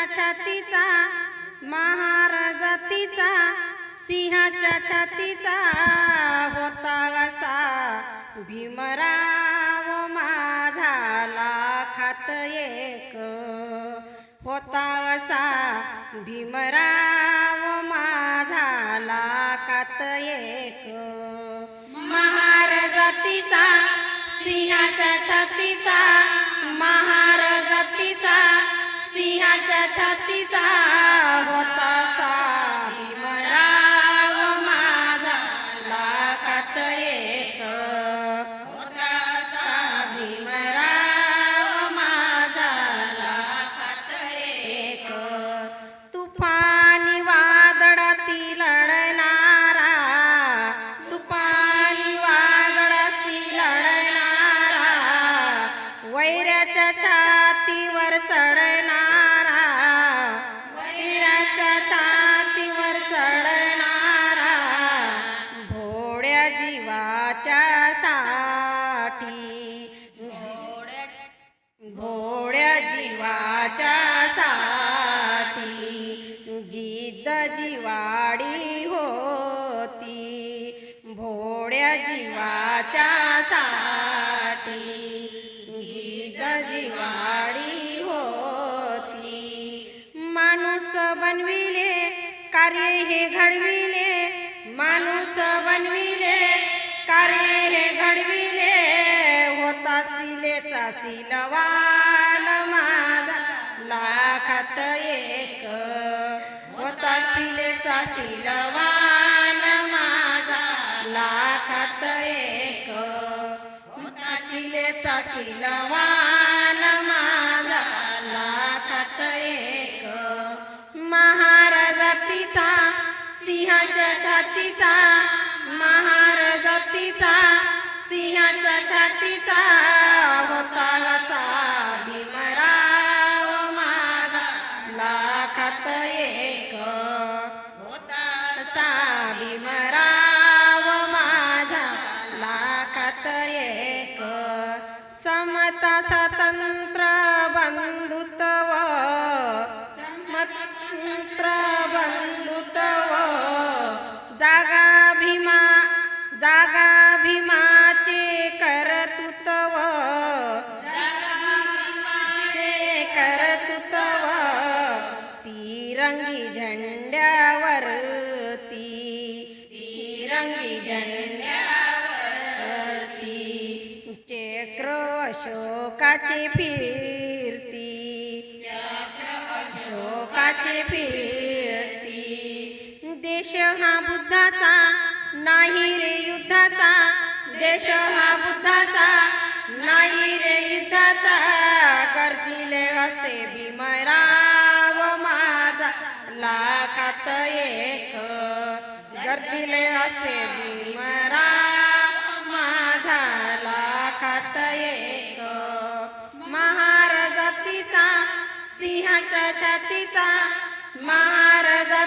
सिंहाच्या छातीचा महाराजातीचा सिंहाच्या छातीचा होता असा. भीमराव माझाला खात एक होता असा. भीमराव माझाला खात एक महाराजातीचा सिंहाच्या छातीचा महाराजातीचा जातीचा सिंहाच्या छातीचा भोळ्या जीवाच्या साठी जिद्द जिवाडी होती. भोड्या जीवाच्या साठी जिद्द जिवाडी होती. माणूस बनविले कार्य हे घडविले. माणूस बनविले कार्य हे घडविले. होता सिलेचा सिलवान माझा लाखात एक. होता सिलेचा सिलवान माझा लाखात एक. होता सिलेचा सिलवान माझा लाखात एक. महाराजातीचा सिंहाच्या छातीचा महाराजातीचा सिंहाच्या छातीचा. भीमराव माझा लाखात एक समता स्वतंत्र बंधुत्व स्वतंत्र बंधुत्व जागा भीमा जागा भीमाचे करतुत्व चे करतुत्व तिरंगी झेंड्यावर ती झेंड्यावरती चक्र अशोकाचे फिरती. अशोकाचे फिरती. देश हा बुद्धाचा नाही रे युद्धाचा. देश हा बुद्धाचा नाही रे युद्धाचा. गर्जिले असे भीमराव माझा लाखात एक गर्जिले असे भीमराव माझा लाखात एक. महाराजातीचा सिंहाच्या छातीचा महाराजा